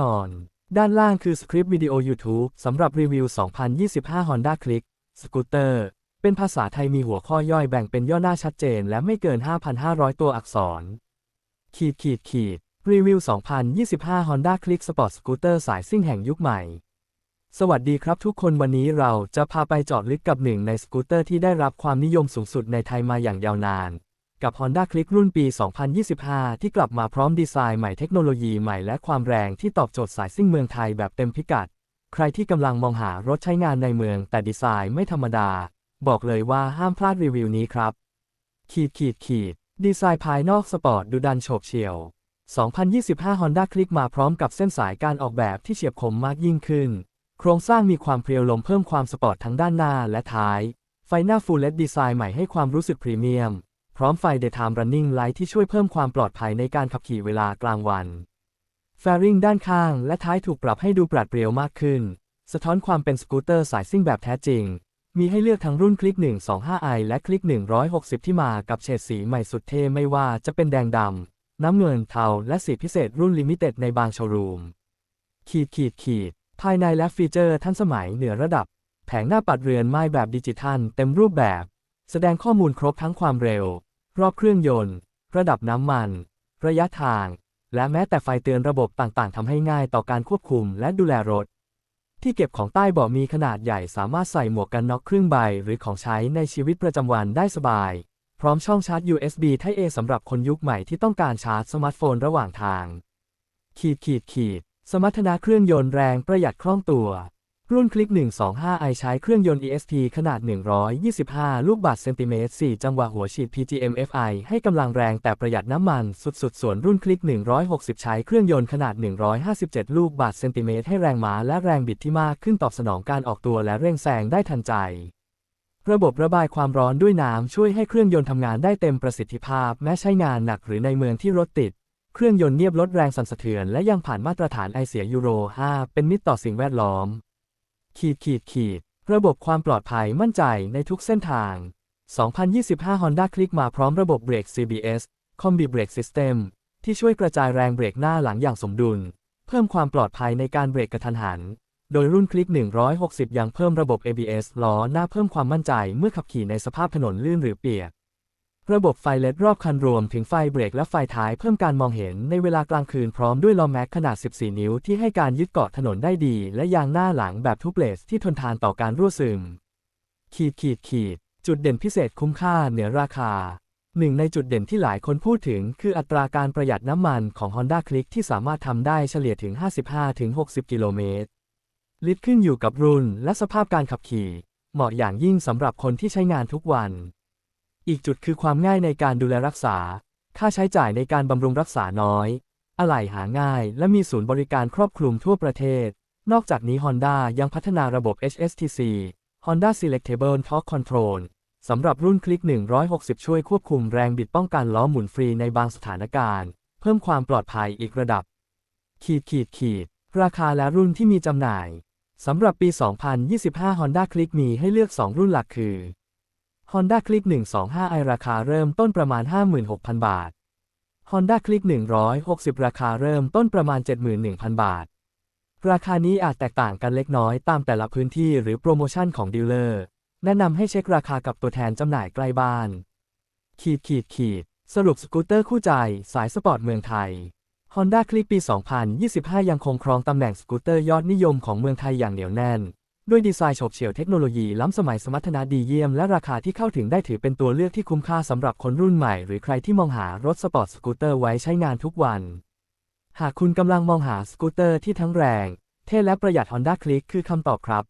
นอน ด้านล่างคือสคริปต์วิดีโอ YouTube สำหรับรีวิว 2025 Honda Click สกูตเตอร์ เป็นภาษาไทยมีหัวข้อย่อยแบ่งเป็นย่อหน้าชัดเจนและไม่เกิน 5,500 ตัวอักษร ขีดขีดขีดรีวิว 2025 Honda Click Sport Scooter สายซิ่งแห่งยุคใหม่ สวัสดีครับทุกคนวันนี้เราจะพาไปจาะลึกกับหนึ่งในสกูตเตอร์ที่ได้รับความนิยมสูงสุดในไทยมาอย่างยาวนาน กับ Honda Click รุ่นปี 2025 ที่กลับมาพร้อมดีไซน์ใหม่เทคโนโลยีใหม่และความแรงที่ตอบโจทย์สายซิ่งเมืองไทยแบบเต็มพิกัด ใครที่กำลังมองหารถใช้งานในเมืองแต่ดีไซน์ไม่ธรรมดา บอกเลยว่าห้ามพลาดรีวิวนี้ครับ ขีดขีดขีด ดีไซน์ภายนอกสปอร์ตดูดันโฉบเฉี่ยว 2025 Honda Click มาพร้อมกับเส้นสายการออกแบบที่เฉียบคมมากยิ่งขึ้น โครงสร้างมีความเพรียวลมเพิ่มความสปอร์ตทั้งด้านหน้าและท้าย ไฟหน้า Full LED ดีไซน์ใหม่ให้ความรู้สึกพรีเมียม ร้อมไฟ Daytime Running Light ที่ช่วยเพิ่มความปลอดภัยในการขับขี่เวลากลางวัน แฟริงด้านข้างและท้ายถูกปรับให้ดูปราดเปรียวมากขึ้น สะท้อนความเป็นสกูตเตอร์สายซิ่งแบบแท้จริง มีให้เลือกทั้งรุ่นคลิก 125i และคลิก 160 ที่มากับเฉดสีใหม่สุดเท่ไม่ว่าจะเป็นแดงดำ น้ำเงินเทา และสีพิเศษรุ่นลิมิเต็ดในบางโชว์รูม ขีดขีดขีด ภายในและฟีเจอร์ทันสมัยเหนือระดับ แผงหน้าปัดเรือนไม้แบบดิจิทัล เต็มรูปแบบ แสดงข้อมูลครบทั้งความเร็ว รอบเครื่องยนต์ ระดับน้ำมัน ระยะทาง และแม้แต่ไฟเตือนระบบต่างๆทำให้ง่ายต่อการควบคุมและดูแลรถ ที่เก็บของใต้เบาะมีขนาดใหญ่สามารถใส่หมวกกันน็อกครึ่งใบ หรือของใช้ในชีวิตประจำวันได้สบาย พร้อมช่องชาร์จ USB Type A สำหรับคนยุคใหม่ที่ต้องการชาร์จสมาร์ทโฟนระหว่างทาง ขีดขีดขีด สมรรถนะเครื่องยนต์แรงประหยัดคล่องตัว รุ่นคลิก 125i ใช้เครื่องยนต์ ESP ขนาด 125 ลูกบาศก์เซนติเมตร 4 จังหวะหัวฉีด PGM FI ให้กำลังแรงแต่ประหยัดน้ำมันสุดๆ ส่วนรุ่นคลิก 160 ใช้เครื่องยนต์ขนาด 157 ลูกบาศก์เซนติเมตรให้แรงม้าและแรงบิดที่มากขึ้นตอบสนองการออกตัวและเร่งแซงได้ทันใจ ระบบระบายความร้อนด้วยน้ำช่วยให้เครื่องยนต์ทำงานได้เต็มประสิทธิภาพ แม้ใช้งานหนักหรือในเมืองที่รถติดเครื่องยนต์เนียบลดแรงสั่นสะเทือนและยังผ่านมาตรฐานไอเสียยูโร 5 เป็นมิตรต่อสิ่งแวดล้อม ขีดขีดขีดระบบความปลอดภัยมั่นใจในทุกเส้นทาง 2025 Honda Click มาพร้อมระบบเบรก CBS Combi Brake System ที่ช่วยกระจายแรงเบรกหน้าหลังอย่างสมดุล เพิ่มความปลอดภัยในการเบรกกระทันหัน โดยรุ่นคลิก 160 ยังเพิ่มระบบ ABS ล้อหน้าเพิ่มความมั่นใจเมื่อขับขี่ในสภาพถนนลื่นหรือเปียก ระบบไฟเลดรอบคันรวมถึงไฟเบรกและไฟท้ายเพิ่มการมองเห็นในเวลากลางคืนพร้อมด้วยล้อแม็กขนาด 14 นิ้วที่ให้การยึดเกาะถนนได้ดี และยางหน้าหลังแบบทุกเลสที่ทนทานต่อการรั่วซึม ขีดขีดขีด จุดเด่นพิเศษคุ้มค่าเหนือราคาหนึ่งในจุดเด่นที่หลายคนพูดถึง คืออัตราการประหยัดน้ำมันของ Honda Click ที่สามารถทำได้เฉลี่ยถึง 55-60 กิโลเมตร ลิตรขึ้นอยู่กับรุ่นและสภาพการขับขี่ เหมาะอย่างยิ่งสำหรับคนที่ใช้งานทุกวัน อีกจุดคือความง่ายในการดูแลรักษา ค่าใช้จ่ายในการบำรุงรักษาน้อย อะไหล่หาง่าย และมีศูนย์บริการครอบคลุมทั่วประเทศ นอกจากนี้ Honda ยังพัฒนาระบบ HSTC Honda Selectable Torque Control สำหรับรุ่นคลิก 160 ช่วยควบคุมแรงบิดป้องกันล้อหมุนฟรีในบางสถานการณ์ เพิ่มความปลอดภัยอีกระดับ ขีดขีดขีด ราคาและรุ่นที่มีจำหน่าย สำหรับปี 2025 Honda Click มีให้เลือก 2 รุ่นหลักคือ Honda Click 125i ราคาเริ่มต้นประมาณ 56,000 บาท Honda Click 160 ราคาเริ่มต้นประมาณ 71,000 บาท ราคานี้อาจแตกต่างกันเล็กน้อยตามแต่ละพื้นที่หรือโปรโมชั่นของดีลเลอร์ แนะนำให้เช็คราคากับตัวแทนจำหน่ายใกล้บ้าน ขีดขีดขีด สรุปสกูตเตอร์คู่ใจ สายสปอร์ตเมืองไทย Honda Click ปี 2025 ยังคงครองตำแหน่งสกูตเตอร์ยอดนิยมของเมืองไทยอย่างเหนียวแน่น ด้วยดีไซน์โฉบเฉี่ยวเทคโนโลยีล้ำสมัยสมรรถนะดีเยี่ยมและราคาที่เข้าถึงได้ถือเป็นตัวเลือกที่คุ้มค่าสำหรับคนรุ่นใหม่ หรือใครที่มองหารถสปอร์ตสกูตเตอร์ไว้ใช้งานทุกวัน หากคุณกำลังมองหาสกูตเตอร์ที่ทั้งแรง เท่และประหยัด Honda Click คือคำตอบครับ